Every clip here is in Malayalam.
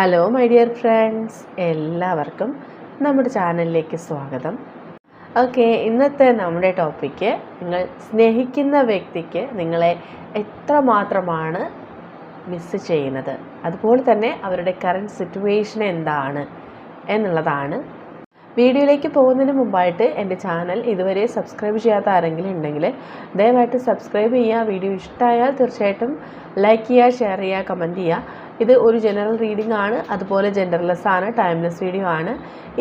ഹലോ മൈ ഡിയർ ഫ്രണ്ട്സ് എല്ലാവർക്കും നമ്മുടെ ചാനലിലേക്ക് സ്വാഗതം. ഓക്കെ ഇന്നത്തെ നമ്മുടെ ടോപ്പിക്ക് നിങ്ങൾ സ്നേഹിക്കുന്ന വ്യക്തിക്ക് നിങ്ങളെ എത്രമാത്രമാണ് മിസ് ചെയ്യുന്നത്? അതുപോലെ തന്നെ അവരുടെ കറണ്ട് സിറ്റുവേഷൻ എന്താണ് എന്നുള്ളതാണ്. വീഡിയോയിലേക്ക് പോകുന്നതിന് മുമ്പായിട്ട് എന്റെ ചാനൽ ഇതുവരെ സബ്സ്ക്രൈബ് ചെയ്യാത്ത ആരെങ്കിലും ഉണ്ടെങ്കിൽ ദയവായിട്ട് സബ്സ്ക്രൈബ് ചെയ്യുക. വീഡിയോ ഇഷ്ടമായാൽ തീർച്ചയായിട്ടും ലൈക്ക് ചെയ്യുക ഷെയർ ചെയ്യുക കമന്റ് ചെയ്യുക. ഇത് ഒരു ജനറൽ റീഡിംഗ് ആണ് അതുപോലെ ജെൻഡർലെസ് ആണ് ടൈംലെസ് വീഡിയോ ആണ്.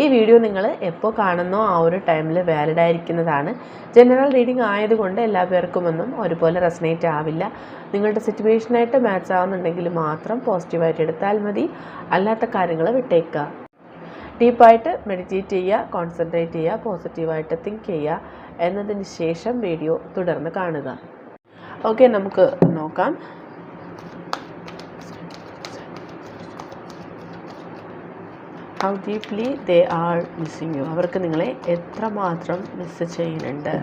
ഈ വീഡിയോ നിങ്ങൾ എപ്പോൾ കാണുന്നോ ആ ഒരു ടൈമിൽ വാലിഡ് ആയിരിക്കുന്നതാണ്. ജനറൽ റീഡിംഗ് ആയതുകൊണ്ട് എല്ലാ പേർക്കുമൊന്നും ഒരുപോലെ റെസനേറ്റ് ആവില്ല. നിങ്ങളുടെ സിറ്റുവേഷനായിട്ട് മാച്ച് ആവുന്നുണ്ടെങ്കിൽ മാത്രം പോസിറ്റീവായിട്ട് എടുത്താൽ മതി. അല്ലാത്ത കാര്യങ്ങൾ വിട്ടേക്കുക. ഡീപ്പായിട്ട് മെഡിറ്റേറ്റ് ചെയ്യുക കോൺസെൻട്രേറ്റ് ചെയ്യുക പോസിറ്റീവായിട്ട് തിങ്ക് ചെയ്യുക എന്നതിന് ശേഷം വീഡിയോ തുടർന്ന് കാണുക. ഓക്കെ നമുക്ക് നോക്കാം. How deeply they are missing you അവർക്ക് നിങ്ങളെ എത്രമാത്രം മിസ് ചെയ്യുന്നുണ്ട്.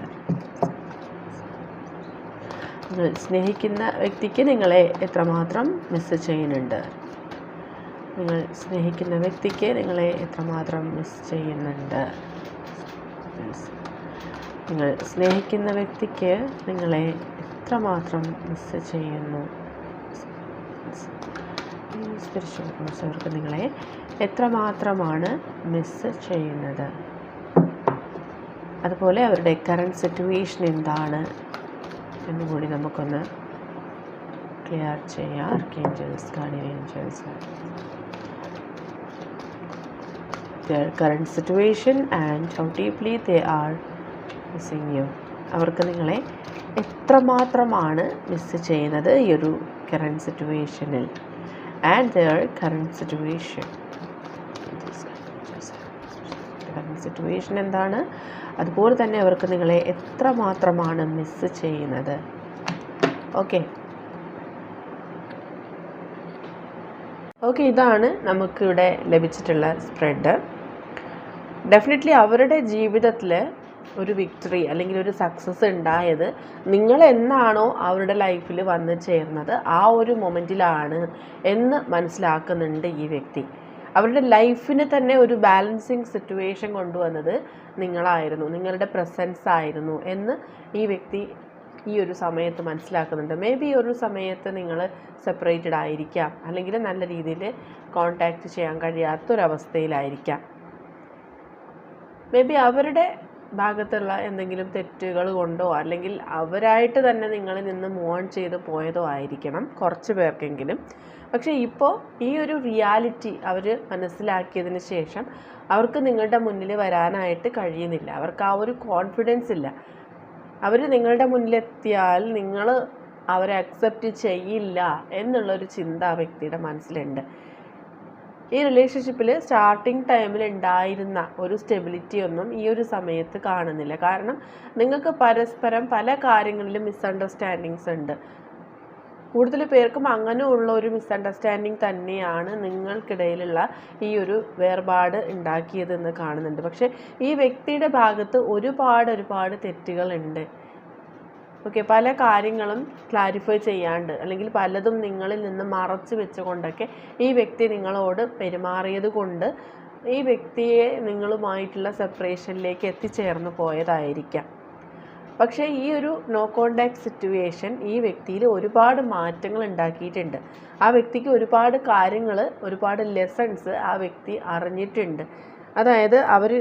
സ്നേഹിക്കുന്ന വ്യക്തിക്ക് നിങ്ങളെ എത്രമാത്രം മിസ് ചെയ്യുന്നുണ്ട്. നിങ്ങൾ സ്നേഹിക്കുന്ന വ്യക്തിക്ക് നിങ്ങളെ എത്രമാത്രം മിസ് ചെയ്യുന്നുണ്ട്. നിങ്ങൾ സ്നേഹിക്കുന്ന വ്യക്തിക്ക് നിങ്ങളെ എത്രമാത്രം മിസ് ചെയ്യുന്നു. കോഴ്സ് അവർക്ക് നിങ്ങളെ എത്രമാത്രമാണ് മിസ് ചെയ്യുന്നത്? അതുപോലെ അവരുടെ കറണ്ട് സിറ്റുവേഷൻ എന്താണ് എന്നുകൂടി നമുക്കൊന്ന് ക്ലിയർ ചെയ്യാം. Archangels guardian angels their current situation and how deeply they are missing അവർക്ക് നിങ്ങളെ എത്രമാത്രമാണ് മിസ്സ് ചെയ്യുന്നത് ഈ ഒരു കറണ്ട് സിറ്റുവേഷനിൽ and their current situation current situation എന്താണ്? അതുപോലെ തന്നെ അവർക്ക് നിങ്ങളെ എത്രമാത്രമാണ് മിസ്സ് ചെയ്യുന്നത്? ഓക്കെ ഓക്കെ ഇതാണ് നമുക്കിവിടെ ലഭിച്ചിട്ടുള്ള സ്പ്രെഡ് ഡെഫിനറ്റ്ലി അവരുടെ ജീവിതത്തിൽ ഒരു വിക്ടറി അല്ലെങ്കിൽ ഒരു സക്സസ് ഉണ്ടായത് നിങ്ങൾ എന്നാണോ അവരുടെ ലൈഫിൽ വന്ന് ചേർന്നത് ആ ഒരു മൊമെന്റിലാണ് എന്ന് മനസ്സിലാക്കുന്നുണ്ട് ഈ വ്യക്തി. അവരുടെ ലൈഫിന് തന്നെ ഒരു ബാലൻസിങ് സിറ്റുവേഷൻ കൊണ്ടുവന്നത് നിങ്ങളായിരുന്നു നിങ്ങളുടെ പ്രസൻസ് ആയിരുന്നു എന്ന് ഈ വ്യക്തി ഈ ഒരു സമയത്ത് മനസ്സിലാക്കുന്നുണ്ട്. മേ ബി ഒരു സമയത്ത് നിങ്ങൾ സെപ്പറേറ്റഡ് ആയിരിക്കാം അല്ലെങ്കിൽ നല്ല രീതിയിൽ കോണ്ടാക്റ്റ് ചെയ്യാൻ കഴിയാത്തൊരവസ്ഥയിലായിരിക്കാം. മേ ബി അവരുടെ ഭാഗത്തുള്ള എന്തെങ്കിലും തെറ്റുകൾ കൊണ്ടോ അല്ലെങ്കിൽ അവരായിട്ട് തന്നെ നിങ്ങൾ നിന്ന് മൂവ് ഓൺ ചെയ്ത് പോയതോ ആയിരിക്കണം കുറച്ച് പേർക്കെങ്കിലും. പക്ഷേ ഇപ്പോൾ ഈ ഒരു റിയാലിറ്റി അവർ മനസ്സിലാക്കിയതിന് ശേഷം അവർക്ക് നിങ്ങളുടെ മുന്നിൽ വരാനായിട്ട് കഴിയുന്നില്ല. അവർക്ക് ആ ഒരു കോൺഫിഡൻസ് ഇല്ല. അവർ നിങ്ങളുടെ മുന്നിലെത്തിയാൽ നിങ്ങൾ അവരെ അക്സെപ്റ്റ് ചെയ്യില്ല എന്നുള്ളൊരു ചിന്ത ആ വ്യക്തിയുടെ മനസ്സിലുണ്ട്. ഈ റിലേഷൻഷിപ്പിൽ സ്റ്റാർട്ടിങ് ടൈമിൽ ഉണ്ടായിരുന്ന ഒരു സ്റ്റെബിലിറ്റി ഒന്നും ഈ ഒരു സമയത്ത് കാണുന്നില്ല. കാരണം നിങ്ങൾക്ക് പരസ്പരം പല കാര്യങ്ങളിലും മിസ്അണ്ടർസ്റ്റാൻഡിങ്സ് ഉണ്ട്. കൂടുതൽ പേർക്കും അങ്ങനെയുള്ള ഒരു മിസ്അണ്ടർസ്റ്റാൻഡിങ് തന്നെയാണ് നിങ്ങൾക്കിടയിലുള്ള ഈ ഒരു വേർപാട് ഉണ്ടാക്കിയതെന്ന് കാണുന്നുണ്ട്. പക്ഷേ ഈ വ്യക്തിയുടെ ഭാഗത്ത് ഒരുപാട് ഒരുപാട് തെറ്റുകളുണ്ട് ഓക്കെ പല കാര്യങ്ങളും ക്ലാരിഫൈ ചെയ്യാണ്ട് അല്ലെങ്കിൽ പലതും നിങ്ങളിൽ നിന്ന് മറച്ചു വെച്ചുകൊണ്ടൊക്കെ ഈ വ്യക്തി നിങ്ങളോട് പെരുമാറിയത് കൊണ്ട് ഈ വ്യക്തിയെ നിങ്ങളുമായിട്ടുള്ള സെപ്പറേഷനിലേക്ക് എത്തിച്ചേർന്ന് പോയതായിരിക്കാം. പക്ഷേ ഈ ഒരു നോ കോണ്ടാക്ട് സിറ്റുവേഷൻ ഈ വ്യക്തിയിൽ ഒരുപാട് മാറ്റങ്ങൾ ഉണ്ടാക്കിയിട്ടുണ്ട്. ആ വ്യക്തിക്ക് ഒരുപാട് കാര്യങ്ങൾ ഒരുപാട് ലെസൺസ് ആ വ്യക്തി അറിഞ്ഞിട്ടുണ്ട്. അതായത് അവർ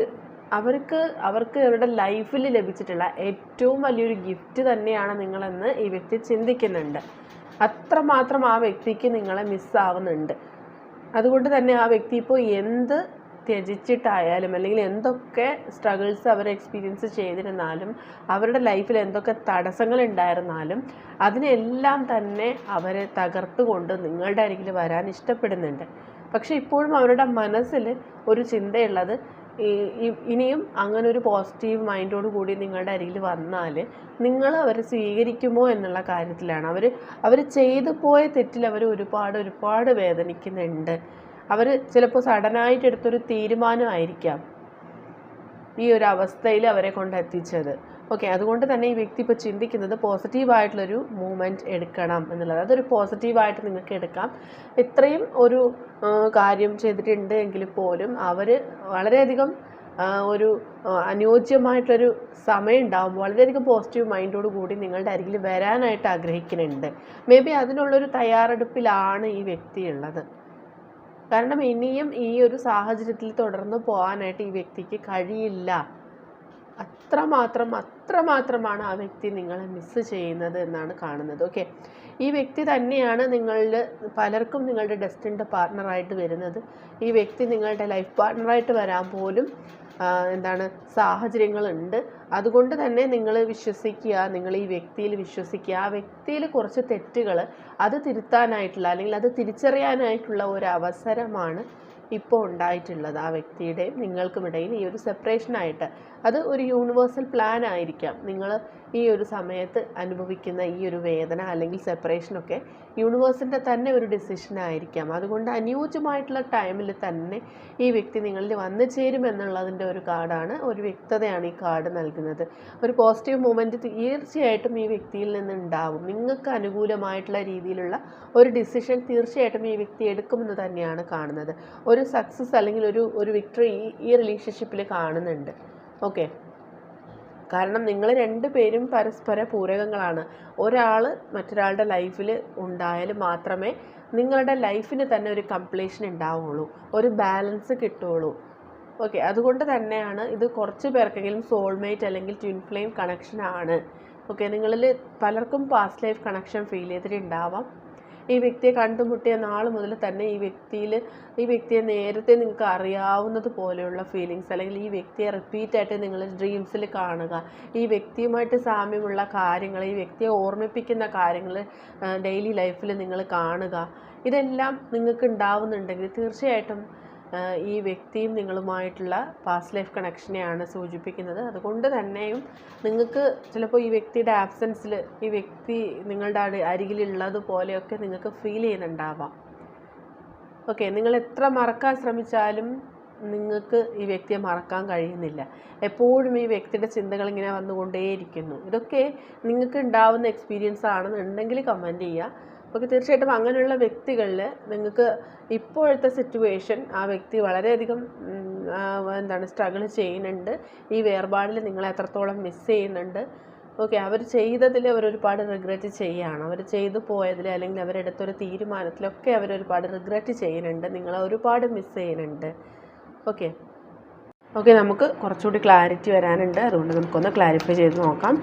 അവർക്ക് അവർക്ക് അവരുടെ ലൈഫിൽ ലഭിച്ചിട്ടുള്ള ഏറ്റവും വലിയൊരു ഗിഫ്റ്റ് തന്നെയാണ് നിങ്ങളെന്ന് ഈ വ്യക്തി ചിന്തിക്കുന്നുണ്ട്. അത്രമാത്രം ആ വ്യക്തിക്ക് നിങ്ങളെ മിസ്സാവുന്നുണ്ട് അതുകൊണ്ട് തന്നെ ആ വ്യക്തി ഇപ്പോൾ എന്ത് ത്യജിച്ചിട്ടായാലും അല്ലെങ്കിൽ എന്തൊക്കെ സ്ട്രഗിൾസ് അവർ എക്സ്പീരിയൻസ് ചെയ്തിരുന്നാലും അവരുടെ ലൈഫിൽ എന്തൊക്കെ തടസ്സങ്ങൾ ഉണ്ടായിരുന്നാലും അതിനെല്ലാം തന്നെ അവരെ തകർത്തുകൊണ്ട് നിങ്ങളുടെ അരികിൽ വരാൻ ഇഷ്ടപ്പെടുന്നുണ്ട്. പക്ഷേ ഇപ്പോഴും അവരുടെ മനസ്സിൽ ഒരു ചിന്തയുള്ളത് ഇനിയും അങ്ങനെ ഒരു പോസിറ്റീവ് മൈൻഡോട് കൂടി നിങ്ങളുടെ അരികിൽ വന്നാൽ നിങ്ങൾ അവരെ സ്വീകരിക്കുമോ എന്നുള്ള കാര്യത്തിലാണ്. അവർ അവർ ചെയ്തു പോയ തെറ്റിൽ അവർ ഒരുപാട് ഒരുപാട് വേദനിക്കുന്നുണ്ട്. അവർ ചിലപ്പോൾ സഡനായിട്ട് എടുത്തൊരു തീരുമാനമായിരിക്കാം ഈ ഒരു അവസ്ഥയിൽ അവരെ കൊണ്ട് എത്തിച്ചത്. ഓക്കെ അതുകൊണ്ട് തന്നെ ഈ വ്യക്തി ഇപ്പോൾ ചിന്തിക്കുന്നത് പോസിറ്റീവായിട്ടുള്ളൊരു മൂവ്മെന്റ് എടുക്കണം എന്നുള്ളത്. അതൊരു പോസിറ്റീവായിട്ട് നിങ്ങൾക്ക് എടുക്കാം. ഇത്രയും ഒരു കാര്യം ചെയ്തിട്ടുണ്ട് എങ്കിൽ പോലും അവർ വളരെയധികം ഒരു അനുയോജ്യമായിട്ടൊരു സമയം ഉണ്ടാകുമ്പോൾ വളരെയധികം പോസിറ്റീവ് മൈൻഡോട് കൂടി നിങ്ങളുടെ അരികിൽ വരാനായിട്ട് ആഗ്രഹിക്കുന്നുണ്ട്. മേ ബി അതിനുള്ളൊരു തയ്യാറെടുപ്പിലാണ് ഈ വ്യക്തി ഉള്ളത് കാരണം ഇനിയും ഈ ഒരു സാഹചര്യത്തിൽ തുടർന്ന് പോകാനായിട്ട് ഈ വ്യക്തിക്ക് കഴിയില്ല. അത്രമാത്രം അത്രമാത്രമാണ് ആ വ്യക്തി നിങ്ങളെ മിസ്സ് ചെയ്യുന്നത് എന്നാണ് കാണുന്നത്. ഓക്കെ ഈ വ്യക്തി തന്നെയാണ് നിങ്ങളുടെ പലർക്കും നിങ്ങളുടെ ഡെസ്റ്റിന്റെ പാർട്ട്ണറായിട്ട് വരുന്നത്. ഈ വ്യക്തി നിങ്ങളുടെ ലൈഫ് പാർട്ട്ണറായിട്ട് വരാൻ പോലും എന്താണ് സാഹചര്യങ്ങളുണ്ട്. അതുകൊണ്ട് തന്നെ നിങ്ങൾ വിശ്വസിക്കുക നിങ്ങൾ ഈ വ്യക്തിയിൽ വിശ്വസിക്കുക. ആ വ്യക്തിയിൽ കുറച്ച് തെറ്റുകൾ അത് തിരുത്താനായിട്ടുള്ള അല്ലെങ്കിൽ അത് തിരിച്ചറിയാനായിട്ടുള്ള ഒരു അവസരമാണ് ഇപ്പോൾ ഉണ്ടായിട്ടുള്ളത് ആ വ്യക്തിയുടെയും നിങ്ങൾക്കുമിടയിൽ ഈ ഒരു സെപ്പറേഷനായിട്ട് അത് ഒരു യൂണിവേഴ്സൽ പ്ലാൻ ആയിരിക്കാം. നിങ്ങൾ ഈ ഒരു സമയത്ത് അനുഭവിക്കുന്ന ഈ ഒരു വേദന അല്ലെങ്കിൽ സെപ്പറേഷനൊക്കെ യൂണിവേഴ്സിന്റെ തന്നെ ഒരു ഡിസിഷൻ ആയിരിക്കാം. അതുകൊണ്ട് അനുയോജ്യമായിട്ടുള്ള ടൈമിൽ തന്നെ ഈ വ്യക്തി നിങ്ങളിൽ വന്നു ചേരുമെന്നുള്ളതിന്റെ ഒരു കാർഡാണ് ഒരു വ്യക്തതയാണ് ഈ കാർഡ് നൽകുന്നത്. ഒരു പോസിറ്റീവ് മൂമെന്റ് തീർച്ചയായിട്ടും ഈ വ്യക്തിയിൽ നിന്ന് ഉണ്ടാവും നിങ്ങൾക്ക് അനുകൂലമായിട്ടുള്ള രീതിയിലുള്ള ഒരു ഡിസിഷൻ തീർച്ചയായിട്ടും ഈ വ്യക്തി എടുക്കുമെന്ന് തന്നെയാണ് കാണുന്നത്. ഒരു സക്സസ് അല്ലെങ്കിൽ ഒരു ഒരു വിക്ടറി ഈ റിലേഷൻഷിപ്പിൽ കാണുന്നുണ്ട്. ഓക്കെ കാരണം നിങ്ങൾ രണ്ടുപേരും പരസ്പര പൂരകങ്ങളാണ്. ഒരാൾ മറ്റൊരാളുടെ ലൈഫിൽ ഉണ്ടായാൽ മാത്രമേ നിങ്ങളുടെ ലൈഫിന് തന്നെ ഒരു കംപ്ലീഷൻ ഉണ്ടാവുള്ളൂ. ഒരു ബാലൻസ് കിട്ടുള്ളൂ. ഓക്കെ അതുകൊണ്ട് തന്നെയാണ് ഇത് കുറച്ച് പേർക്കെങ്കിലും സോൾമേറ്റ് അല്ലെങ്കിൽ ട്വിൻ ഫ്ലെയിം കണക്ഷനാണ് ഓക്കെ നിങ്ങളിൽ പലർക്കും പാസ്റ്റ് ലൈഫ് കണക്ഷൻ ഫീൽ ചെയ്തിട്ടുണ്ടാവാം. ഈ വ്യക്തിയെ കണ്ടുമുട്ടിയ നാൾ മുതൽ തന്നെ ഈ വ്യക്തിയിൽ ഈ വ്യക്തിയെ നേരത്തെ നിങ്ങൾക്ക് അറിയാവുന്നത് പോലെയുള്ള ഫീലിങ്സ് അല്ലെങ്കിൽ ഈ വ്യക്തിയെ റിപ്പീറ്റായിട്ട് നിങ്ങൾ ഡ്രീംസിൽ കാണുക. ഈ വ്യക്തിയുമായിട്ട് സാമ്യമുള്ള കാര്യങ്ങൾ ഈ വ്യക്തിയെ ഓർമ്മിപ്പിക്കുന്ന കാര്യങ്ങൾ ഡെയിലി ലൈഫിൽ നിങ്ങൾ കാണുക. ഇതെല്ലാം നിങ്ങൾക്ക് ഉണ്ടാവുന്നുണ്ടെങ്കിൽ തീർച്ചയായിട്ടും ഈ വ്യക്തിയും നിങ്ങളുമായിട്ടുള്ള പാസ്റ്റ് ലൈഫ് കണക്ഷനെയാണ് സൂചിപ്പിക്കുന്നത്. അതുകൊണ്ട് തന്നെയും നിങ്ങൾക്ക് ചിലപ്പോൾ ഈ വ്യക്തിയുടെ ആബ്സെൻസിൽ ഈ വ്യക്തി നിങ്ങളുടെ അരികിലുള്ളത് പോലെയൊക്കെ നിങ്ങൾക്ക് ഫീൽ ചെയ്യുന്നുണ്ടാവാം. ഓക്കെ നിങ്ങൾ എത്ര മറക്കാൻ ശ്രമിച്ചാലും നിങ്ങൾക്ക് ഈ വ്യക്തിയെ മറക്കാൻ കഴിയുന്നില്ല. എപ്പോഴും ഈ വ്യക്തിയുടെ ചിന്തകൾ ഇങ്ങനെ വന്നുകൊണ്ടേയിരിക്കുന്നു. ഇതൊക്കെ നിങ്ങൾക്ക് ഉണ്ടാവുന്ന എക്സ്പീരിയൻസ് ആണെന്നുണ്ടെങ്കിൽ കമന്റ് ചെയ്യുക. ഓക്കെ തീർച്ചയായിട്ടും അങ്ങനെയുള്ള വ്യക്തികളിൽ നിങ്ങൾക്ക് ഇപ്പോഴത്തെ സിറ്റുവേഷൻ ആ വ്യക്തി വളരെയധികം എന്താണ് സ്ട്രഗിൾ ചെയ്യുന്നുണ്ട്. ഈ വേർപാടിൽ നിങ്ങളെ എത്രത്തോളം മിസ് ചെയ്യുന്നുണ്ട്. ഓക്കെ അവർ ചെയ്തതിൽ അവർ ഒരുപാട് റിഗ്രറ്റ് ചെയ്യുകയാണ് അവർ ചെയ്തു പോയതിൽ അല്ലെങ്കിൽ അവരെടുത്തൊരു തീരുമാനത്തിലൊക്കെ അവർ ഒരുപാട് റിഗ്രറ്റ് ചെയ്യുന്നുണ്ട്. നിങ്ങളെ ഒരുപാട് മിസ് ചെയ്യുന്നുണ്ട്. ഓക്കെ ഓക്കെ നമുക്ക് കുറച്ചുകൂടി ക്ലാരിറ്റി വരാനുണ്ട്. അതുകൊണ്ട് നമുക്കൊന്ന് ക്ലാരിഫൈ ചെയ്ത് നോക്കാം.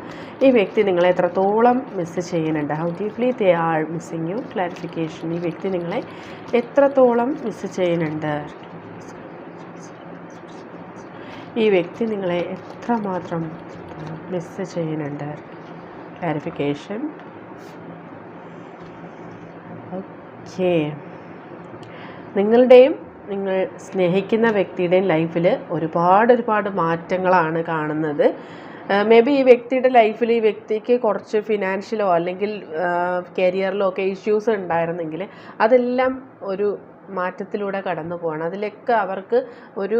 ഈ വ്യക്തി നിങ്ങളെ എത്രത്തോളം മിസ് ചെയ്യുന്നുണ്ട്? How deeply they are missing you clarification ഈ വ്യക്തി നിങ്ങളെ എത്രത്തോളം മിസ് ചെയ്യുന്നുണ്ട്? ഈ വ്യക്തി നിങ്ങളെ എത്രമാത്രം മിസ് ചെയ്യുന്നുണ്ട്? ക്ലാരിഫിക്കേഷൻ ഓക്കേ നിങ്ങളുടെയും നിങ്ങൾ സ്നേഹിക്കുന്ന വ്യക്തിയുടെ ലൈഫിൽ ഒരുപാട് ഒരുപാട് മാറ്റങ്ങളാണ് കാണുന്നത്. മേ ബി ഈ വ്യക്തിയുടെ ലൈഫിൽ ഈ വ്യക്തിക്ക് കുറച്ച് ഫിനാൻഷ്യലോ അല്ലെങ്കിൽ കരിയറിലോ ഒക്കെ ഇഷ്യൂസ് ഉണ്ടായിരുന്നെങ്കിൽ അതെല്ലാം ഒരു മാറ്റത്തിലൂടെ കടന്നു പോകണം അതിലൊക്കെ അവർക്ക് ഒരു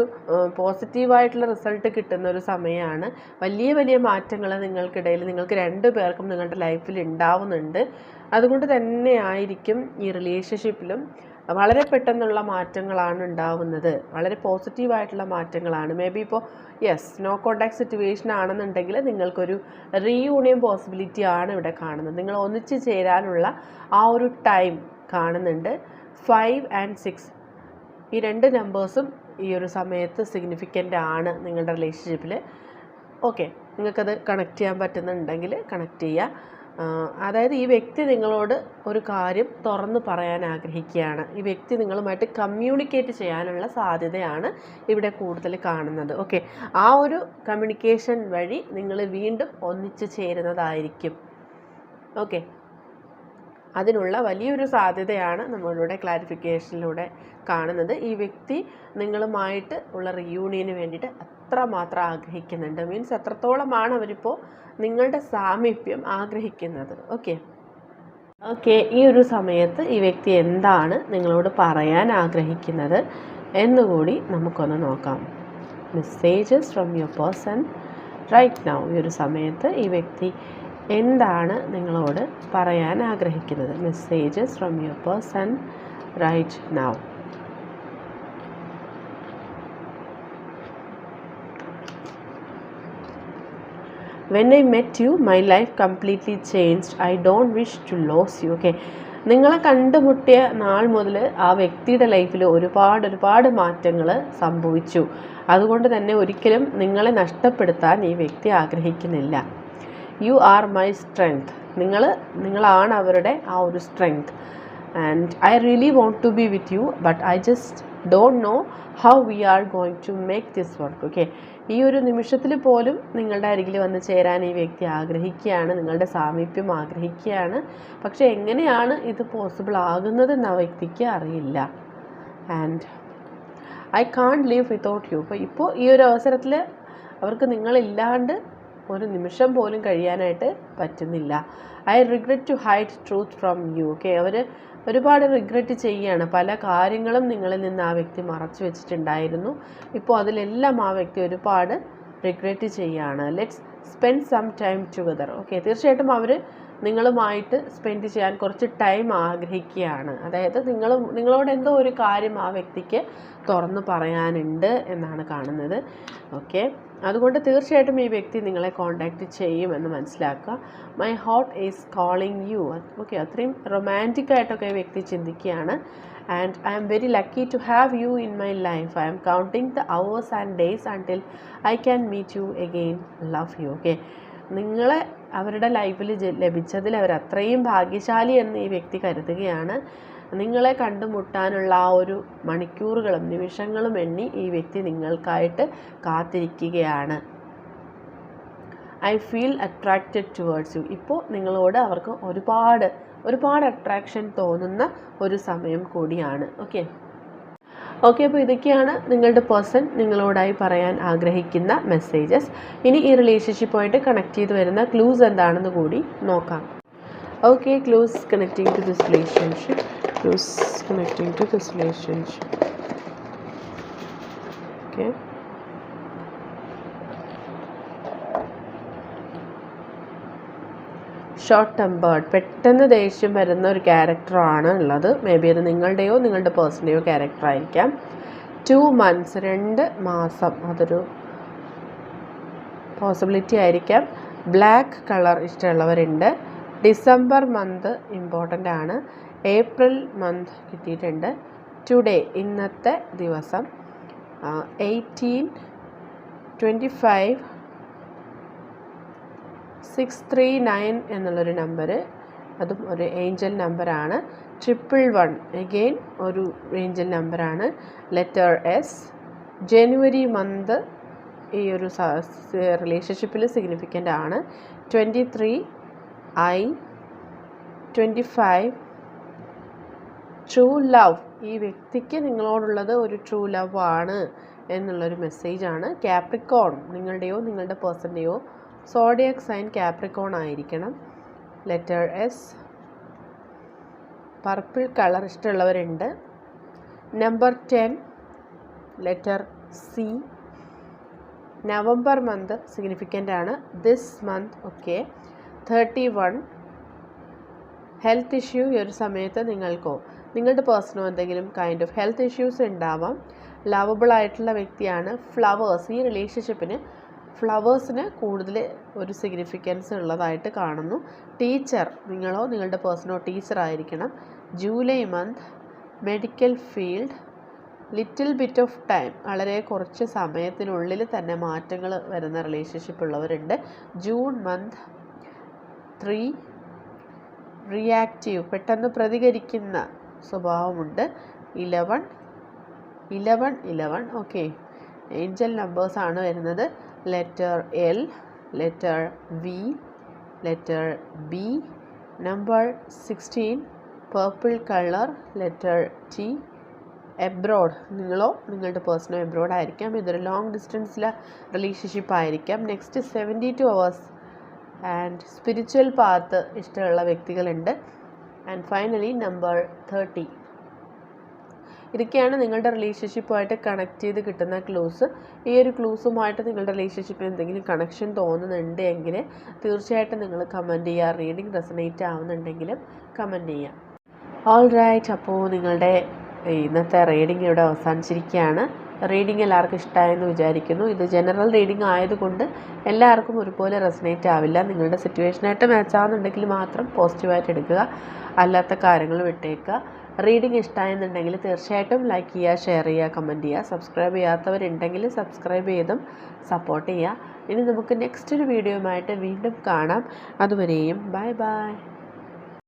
പോസിറ്റീവായിട്ടുള്ള റിസൾട്ട് കിട്ടുന്ന ഒരു സമയമാണ്. വലിയ വലിയ മാറ്റങ്ങൾ നിങ്ങൾക്കിടയിൽ നിങ്ങൾക്ക് രണ്ട് പേർക്കും നിങ്ങളുടെ ലൈഫിൽ ഉണ്ടാവുന്നുണ്ട്. അതുകൊണ്ട് തന്നെ ആയിരിക്കും ഈ റിലേഷൻഷിപ്പിലും വളരെ പെട്ടെന്നുള്ള മാറ്റങ്ങളാണ് ഉണ്ടാവുന്നത്. വളരെ പോസിറ്റീവായിട്ടുള്ള മാറ്റങ്ങളാണ്. മേ ബി ഇപ്പോൾ യെസ് നോ കോണ്ടാക്ട് സിറ്റുവേഷൻ ആണെന്നുണ്ടെങ്കിൽ നിങ്ങൾക്കൊരു റീയൂണിയൻ പോസിബിലിറ്റി ആണ് ഇവിടെ കാണുന്നത്. നിങ്ങൾ ഒന്നിച്ച് ചേരാനുള്ള ആ ഒരു ടൈം കാണുന്നുണ്ട്. ഫൈവ് ആൻഡ് സിക്സ് ഈ രണ്ട് നമ്പേഴ്സും ഈ ഒരു സമയത്ത് സിഗ്നിഫിക്കന്റ് ആണ് നിങ്ങളുടെ റിലേഷൻഷിപ്പിൽ ഓക്കെ നിങ്ങൾക്കത് കണക്ട് ചെയ്യാൻ പറ്റുന്നുണ്ടെങ്കിൽ കണക്ട് ചെയ്യുക. അതായത് ഈ വ്യക്തി നിങ്ങളോട് ഒരു കാര്യം തുറന്ന് പറയാൻ ആഗ്രഹിക്കുകയാണ്. ഈ വ്യക്തി നിങ്ങളുമായിട്ട് കമ്മ്യൂണിക്കേറ്റ് ചെയ്യാനുള്ള സാധ്യതയാണ് ഇവിടെ കൂടുതൽ കാണുന്നത്. ഓക്കെ ആ ഒരു കമ്മ്യൂണിക്കേഷൻ വഴി നിങ്ങൾ വീണ്ടും ഒന്നിച്ചു ചേരുന്നതായിരിക്കും. ഓക്കെ അതിനുള്ള വലിയൊരു സാധ്യതയാണ് നമ്മളിവിടെ ക്ലാരിഫിക്കേഷനിലൂടെ കാണുന്നത്. ഈ വ്യക്തി നിങ്ങളുമായിട്ട് ഉള്ള റിയൂണിയന് വേണ്ടിയിട്ട് അത്രമാത്രം ആഗ്രഹിക്കുന്നുണ്ട്. മീൻസ് എത്രത്തോളമാണ് അവരിപ്പോൾ നിങ്ങളുടെ സാമീപ്യം ആഗ്രഹിക്കുന്നത്. ഓക്കെ ഓക്കെ ഈ ഒരു സമയത്ത് ഈ വ്യക്തി എന്താണ് നിങ്ങളോട് പറയാൻ ആഗ്രഹിക്കുന്നത് എന്നുകൂടി നമുക്കൊന്ന് നോക്കാം. Messages from your person right now ഈ ഒരു സമയത്ത് ഈ വ്യക്തി എന്താണ് നിങ്ങളോട് പറയാൻ ആഗ്രഹിക്കുന്നത്? Messages from your person right now when I met you my life completely changed I don't wish to lose you okay നിങ്ങളെ കണ്ടുമുട്ടിയ നാൾ മുതൽ ആ വ്യക്തിയുടെ ലൈഫിൽ ഒരുപാട് ഒരുപാട് മാറ്റങ്ങൾ സംഭവിച്ചു. അതുകൊണ്ട് തന്നെ ഒരിക്കലും നിങ്ങളെ നഷ്ടപ്പെടുത്താൻ ഈ വ്യക്തി ആഗ്രഹിക്കുന്നില്ല. യു ആർ മൈ സ്ട്രെങ്ത് നിങ്ങൾ നിങ്ങളാണ് അവരുടെ ആ ഒരു strength and I really want to be with you but I just don't know how we are going to make this work okay ഈ ഒരു നിമിഷത്തിൽ പോലും നിങ്ങളുടെ അരികിൽ വന്ന് ചേരാൻ ഈ വ്യക്തി ആഗ്രഹിക്കുകയാണ് നിങ്ങളുടെ സാമീപ്യം ആഗ്രഹിക്കുകയാണ്. പക്ഷേ എങ്ങനെയാണ് ഇത് പോസിബിൾ ആകുന്നതെന്ന് ആ വ്യക്തിക്ക് അറിയില്ല. And I can't leave without you അപ്പോൾ ഇപ്പോൾ ഈ ഒരു അവസരത്തിൽ അവർക്ക് നിങ്ങളില്ലാണ്ട് ഒരു നിമിഷം പോലും കഴിയാനായിട്ട് പറ്റുന്നില്ല. I regret to hide truth from you okay അവർ ഒരുപാട് റിഗ്രറ്റ് ചെയ്യുകയാണ് പല കാര്യങ്ങളും നിങ്ങളിൽ നിന്ന് ആ വ്യക്തി മറച്ചു വെച്ചിട്ടുണ്ടായിരുന്നു. ഇപ്പോൾ അതിലെല്ലാം ആ വ്യക്തി ഒരുപാട് റിഗ്രറ്റ് ചെയ്യുകയാണ് let's spend some time together okay തീർച്ചയായിട്ടും അവർ നിങ്ങളുമായിട്ട് സ്പെൻഡ് ചെയ്യാൻ കുറച്ച് ടൈം ആഗ്രഹിക്കുകയാണ്. അതായത് നിങ്ങൾ നിങ്ങളോട് എന്തോ ഒരു കാര്യം ആ വ്യക്തിക്ക് തുറന്ന് പറയാനുണ്ട് എന്നാണ് കാണുന്നത് ഓക്കെ അതുകൊണ്ട് തീർച്ചയായിട്ടും ഈ വ്യക്തി നിങ്ങളെ കോണ്ടാക്റ്റ് ചെയ്യുമെന്ന് മനസ്സിലാക്കുക. My heart is calling you okay അത്രയും റൊമാന്റിക്കായിട്ടൊക്കെ ഈ വ്യക്തി ചിന്തിക്കുകയാണ്. And I'm very lucky to have you in my life I'm counting the hours and days until I can meet you again love you okay നിങ്ങളെ അവരുടെ ലൈഫിൽ ലഭിച്ചതിൽ അവർ അത്രയും ഭാഗ്യശാലി എന്ന് ഈ വ്യക്തി കരുതുകയാണ്. നിങ്ങളെ കണ്ടുമുട്ടാനുള്ള ആ ഒരു മണിക്കൂറുകളും നിമിഷങ്ങളും എണ്ണി ഈ വ്യക്തി നിങ്ങൾക്കായിട്ട് കാത്തിരിക്കുകയാണ്. I feel attracted towards you ഇപ്പോൾ നിങ്ങളോട് അവർക്ക് ഒരുപാട് ഒരുപാട് അട്രാക്ഷൻ തോന്നുന്ന ഒരു സമയം കൂടിയാണ്. ഓക്കെ ഓക്കെ അപ്പോൾ ഇതൊക്കെയാണ് നിങ്ങളുടെ പേഴ്സൺ നിങ്ങളോടായി പറയാൻ ആഗ്രഹിക്കുന്ന മെസ്സേജസ് ഇനി ഈ റിലേഷൻഷിപ്പുമായിട്ട് കണക്ട് ചെയ്ത് വരുന്ന ക്ലൂസ് എന്താണെന്ന് കൂടി നോക്കാം. Okay clues connecting to this relationship clues connecting to this relationship. Okay. Short tempered പെട്ടെന്ന് ദേഷ്യം വരുന്ന ഒരു ക്യാരക്ടറാണ് ഉള്ളത്. മേ ബി അത് നിങ്ങളുടെയോ നിങ്ങളുടെ പേഴ്സന്റെയോ ക്യാരക്ടർ ആയിരിക്കാം. ടു മന്ത്സ് രണ്ട് മാസം അതൊരു പോസിബിലിറ്റി ആയിരിക്കാം. ബ്ലാക്ക് കളർ ഇഷ്ടമുള്ളവരുണ്ട്. ഡിസംബർ മന്ത് ഇമ്പോർട്ടന്റ് ആണ്. ഏപ്രിൽ മന്ത് കിട്ടിയിട്ടുണ്ട്. ടുഡേ ഇന്നത്തെ ദിവസം eighteen twenty five six three nine എന്നുള്ളൊരു നമ്പർ അതും ഒരു ഏഞ്ചൽ നമ്പറാണ് ട്രിപ്പിൾ വൺ എഗെയിൻ ഒരു ഏഞ്ചൽ നമ്പറാണ് ലെറ്റർ എസ് ജനുവരി മന്ത് ഈ ഒരു റിലേഷൻഷിപ്പിൽ സിഗ്നിഫിക്കന്റ് ആണ് twenty three I twenty five true love ഈ വ്യക്തിക്ക് നിങ്ങളോടുള്ളത് ഒരു ട്രൂ ലവ് ആണ് എന്നുള്ളൊരു മെസ്സേജാണ് ക്യാപ്രിക്കോൺ നിങ്ങളുടെയോ നിങ്ങളുടെ പേഴ്സന്റെയോ സോഡിയക് സൈൻ ക്യാപ്രിക്കോൺ ആയിരിക്കണം. Letter S purple colour ഇഷ്ടമുള്ളവരുണ്ട്. Number ten letter C November month significant ആണ്. This month okay thirty one health issue ഈ ഒരു സമയത്ത് നിങ്ങൾക്കോ നിങ്ങളുടെ പേഴ്സണോ എന്തെങ്കിലും കൈൻഡ് ഓഫ് ഹെൽത്ത് ഇഷ്യൂസ് ഉണ്ടാവാം ലവബിൾ ആയിട്ടുള്ള വ്യക്തിയാണ് ഫ്ലവേഴ്സ് ഈ റിലേഷൻഷിപ്പിന് ഫ്ലവേഴ്സിന് കൂടുതൽ ഒരു സിഗ്നിഫിക്കൻസ് ഉള്ളതായിട്ട് കാണുന്നു. ടീച്ചർ നിങ്ങളോ നിങ്ങളുടെ പേഴ്സണോ ടീച്ചർ ആയിരിക്കണം. July month medical field little bit of time വളരെ കുറച്ച് സമയത്തിനുള്ളിൽ തന്നെ മാറ്റങ്ങൾ വരുന്ന റിലേഷൻഷിപ്പ് ഉള്ളവരുണ്ട്. ജൂൺ മന്ത് ത്രീ റിയാക്റ്റീവ് പെട്ടെന്ന് പ്രതികരിക്കുന്ന സ്വഭാവമുണ്ട്. Eleven eleven eleven okay angel നമ്പേഴ്സാണ് വരുന്നത്. Letter L letter V letter B number sixteen purple colour letter T abroad നിങ്ങളോ നിങ്ങളുടെ പേഴ്സണോ എബ്രോഡ് ആയിരിക്കാം. ഇതൊരു ലോങ് ഡിസ്റ്റൻസിലെ റിലേഷൻഷിപ്പ് ആയിരിക്കാം. Next seventy two hours and spiritual path ഇഷ്ടമുള്ള വ്യക്തികളുണ്ട്. ആൻഡ് ഫൈനലി നമ്പർ തേർട്ടി ഇതൊക്കെയാണ് നിങ്ങളുടെ റിലേഷൻഷിപ്പുമായിട്ട് കണക്ട് ചെയ്ത് കിട്ടുന്ന ക്ലൂസ് ഈ ഒരു ക്ലൂസുമായിട്ട് നിങ്ങളുടെ റിലേഷൻഷിപ്പിൽ എന്തെങ്കിലും കണക്ഷൻ തോന്നുന്നുണ്ട് എങ്കിൽ തീർച്ചയായിട്ടും നിങ്ങൾ കമന്റ് ചെയ്യുക. റീഡിങ് റെസനേറ്റ് ആവുന്നുണ്ടെങ്കിലും കമന്റ് ചെയ്യുക. ഓൾ റൈറ്റ് അപ്പോൾ നിങ്ങളുടെ ഇന്നത്തെ റീഡിംഗ് ഇവിടെ അവസാനിച്ചിരിക്കുകയാണ്. റീഡിംഗ് എല്ലാവർക്കും ഇഷ്ടമായെന്ന് വിചാരിക്കുന്നു. ഇത് ജനറൽ റീഡിംഗ് ആയതുകൊണ്ട് എല്ലാവർക്കും ഒരുപോലെ റെസനേറ്റ് ആവില്ല. നിങ്ങളുടെ സിറ്റുവേഷനായിട്ട് മാച്ച് ആവുന്നുണ്ടെങ്കിൽ മാത്രം പോസിറ്റീവായിട്ട് എടുക്കുക. അല്ലാത്ത കാര്യങ്ങൾ വിട്ടേക്കുക. റീഡിംഗ് ഇഷ്ടമായെന്നുണ്ടെങ്കിൽ തീർച്ചയായിട്ടും ലൈക്ക് ചെയ്യുക ഷെയർ ചെയ്യുക കമന്റ് ചെയ്യുക. സബ്സ്ക്രൈബ് ചെയ്യാത്തവരുണ്ടെങ്കിൽ സബ്സ്ക്രൈബ് ചെയ്തും സപ്പോർട്ട് ചെയ്യുക. ഇനി നമുക്ക് നെക്സ്റ്റ് ഒരു വീഡിയോയുമായിട്ട് വീണ്ടും കാണാം. അതുവരെയും ബൈ ബൈ